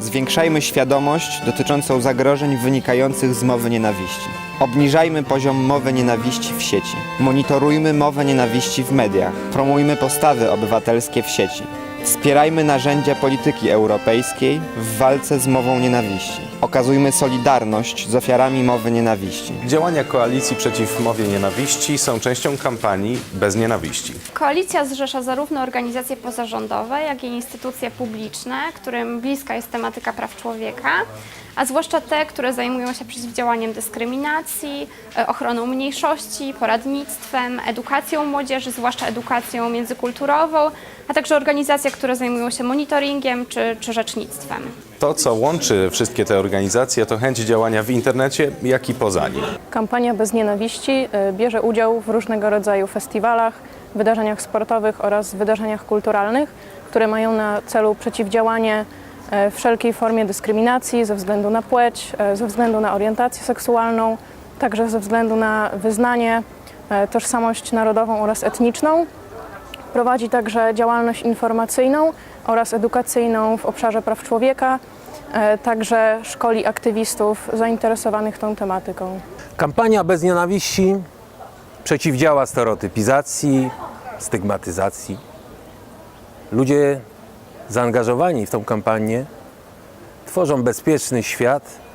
Zwiększajmy świadomość dotyczącą zagrożeń wynikających z mowy nienawiści. Obniżajmy poziom mowy nienawiści w sieci. Monitorujmy mowę nienawiści w mediach. Promujmy postawy obywatelskie w sieci. Wspierajmy narzędzia polityki europejskiej w walce z mową nienawiści. Okazujmy solidarność z ofiarami mowy nienawiści. Działania koalicji przeciw mowie nienawiści są częścią kampanii Bez Nienawiści. Koalicja zrzesza zarówno organizacje pozarządowe, jak i instytucje publiczne, którym bliska jest tematyka praw człowieka, a zwłaszcza te, które zajmują się przeciwdziałaniem dyskryminacji, e, ochroną mniejszości, poradnictwem, edukacją młodzieży, zwłaszcza edukacją międzykulturową, a także organizacje, które zajmują się monitoringiem czy, czy rzecznictwem. To, co łączy wszystkie te organizacje, to chęć działania w internecie, jak i poza nim. Kampania Bez Nienawiści y, bierze udział w różnego rodzaju festiwalach, wydarzeniach sportowych oraz wydarzeniach kulturalnych, które mają na celu przeciwdziałanie e, wszelkiej formie dyskryminacji ze względu na płeć, e, ze względu na orientację seksualną, także ze względu na wyznanie, e, tożsamość narodową oraz etniczną. Prowadzi także działalność informacyjną oraz edukacyjną w obszarze praw człowieka, e, także szkoli aktywistów zainteresowanych tą tematyką. Kampania bez nienawiści przeciwdziała stereotypizacji, stygmatyzacji. Ludzie zaangażowani w tą kampanię tworzą bezpieczny świat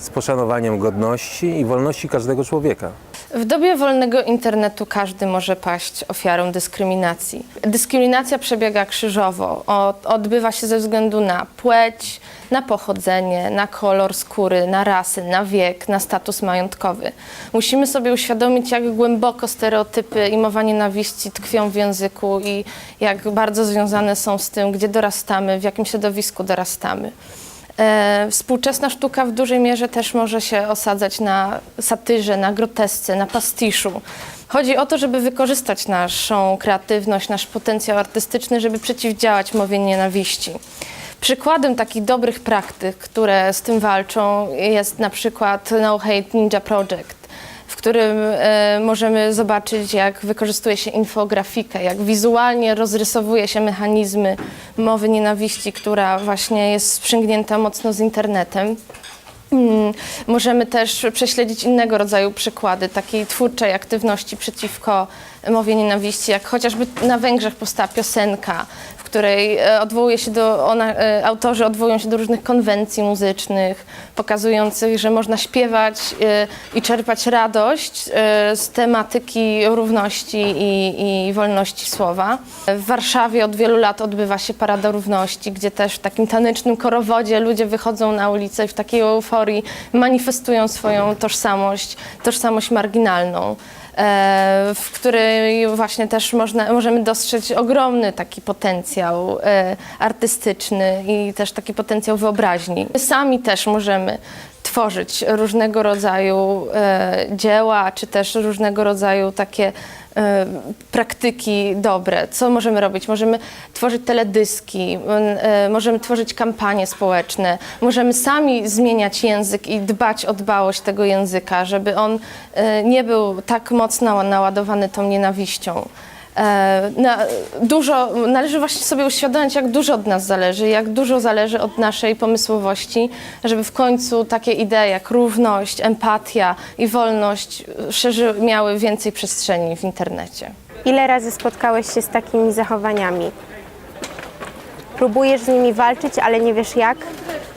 z poszanowaniem godności i wolności każdego człowieka. W dobie wolnego internetu każdy może paść ofiarą dyskryminacji. Dyskryminacja przebiega krzyżowo. Odbywa się ze względu na płeć, na pochodzenie, na kolor skóry, na rasy, na wiek, na status majątkowy. Musimy sobie uświadomić, jak głęboko stereotypy i mowa nienawiści tkwią w języku i jak bardzo związane są z tym, gdzie dorastamy, w jakim środowisku dorastamy. E, Współczesna sztuka w dużej mierze też może się osadzać na satyrze, na grotesce, na pastiszu. Chodzi o to, żeby wykorzystać naszą kreatywność, nasz potencjał artystyczny, żeby przeciwdziałać mowie nienawiści. Przykładem takich dobrych praktyk, które z tym walczą, jest na przykład No Hate Ninja Project którym e, możemy zobaczyć, jak wykorzystuje się infografikę, jak wizualnie rozrysowuje się mechanizmy mowy nienawiści, która właśnie jest sprzęgnięta mocno z internetem. Mm, Możemy też prześledzić innego rodzaju przykłady takiej twórczej aktywności przeciwko mowie nienawiści, jak chociażby na Węgrzech powstała piosenka, w której e, odwołuje się do, ona, e, autorzy odwołują się do różnych konwencji muzycznych, pokazujących, że można śpiewać e, i czerpać radość z tematyki równości i, i wolności słowa. W Warszawie od wielu lat odbywa się Parada Równości, gdzie też w takim tanecznym korowodzie ludzie wychodzą na ulicę i w takiej euforii manifestują swoją tożsamość, tożsamość marginalną w której właśnie też można, możemy dostrzec ogromny taki potencjał e, artystyczny i też taki potencjał wyobraźni. Sami też możemy tworzyć różnego rodzaju e, dzieła, czy też różnego rodzaju takie e, praktyki dobre. Co możemy robić? Możemy tworzyć teledyski, e, możemy tworzyć kampanie społeczne, możemy sami zmieniać język i dbać o dbałość tego języka, żeby on e, nie był tak mocno naładowany tą nienawiścią. E, Na, dużo, należy właśnie sobie uświadomić, jak dużo od nas zależy, jak dużo zależy od naszej pomysłowości, żeby w końcu takie idee jak równość, empatia i wolność szerzy, miały więcej przestrzeni w internecie. Ile razy spotkałeś się z takimi zachowaniami? Próbujesz z nimi walczyć, ale nie wiesz jak?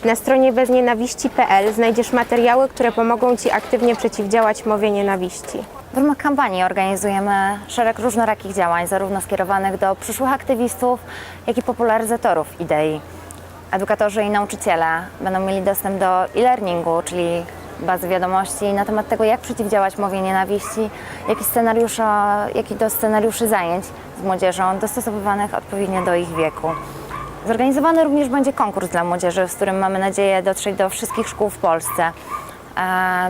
Na stronie beznienawiści.pl znajdziesz materiały, które pomogą Ci aktywnie przeciwdziałać mowie nienawiści. W ramach kampanii organizujemy szereg różnorakich działań, zarówno skierowanych do przyszłych aktywistów, jak i popularyzatorów idei. Edukatorzy i nauczyciele będą mieli dostęp do e-learningu, czyli bazy wiadomości na temat tego, jak przeciwdziałać mowie nienawiści, jak i, scenariusze, jak i do scenariuszy zajęć z młodzieżą dostosowywanych odpowiednio do ich wieku. Zorganizowany również będzie konkurs dla młodzieży, z którym mamy nadzieję dotrzeć do wszystkich szkół w Polsce.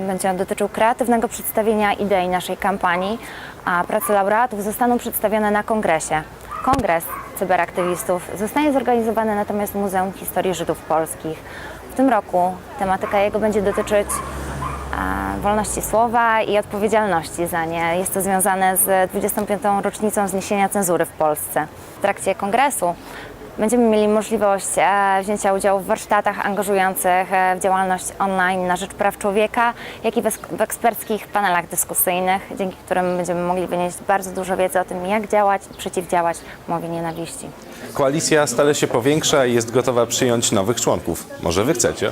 Będzie on dotyczył kreatywnego przedstawienia idei naszej kampanii, a prace laureatów zostaną przedstawione na kongresie. Kongres cyberaktywistów zostanie zorganizowany natomiast w Muzeum Historii Żydów Polskich. W tym roku tematyka jego będzie dotyczyć wolności słowa i odpowiedzialności za nie. Jest to związane z 25. rocznicą zniesienia cenzury w Polsce. W trakcie kongresu Będziemy mieli możliwość e, wzięcia udziału w warsztatach angażujących e, w działalność online na rzecz praw człowieka, jak i w, eksperckich panelach dyskusyjnych, dzięki którym będziemy mogli wynieść bardzo dużo wiedzy o tym, jak działać i przeciwdziałać mowie nienawiści. Koalicja stale się powiększa i jest gotowa przyjąć nowych członków. Może wy chcecie?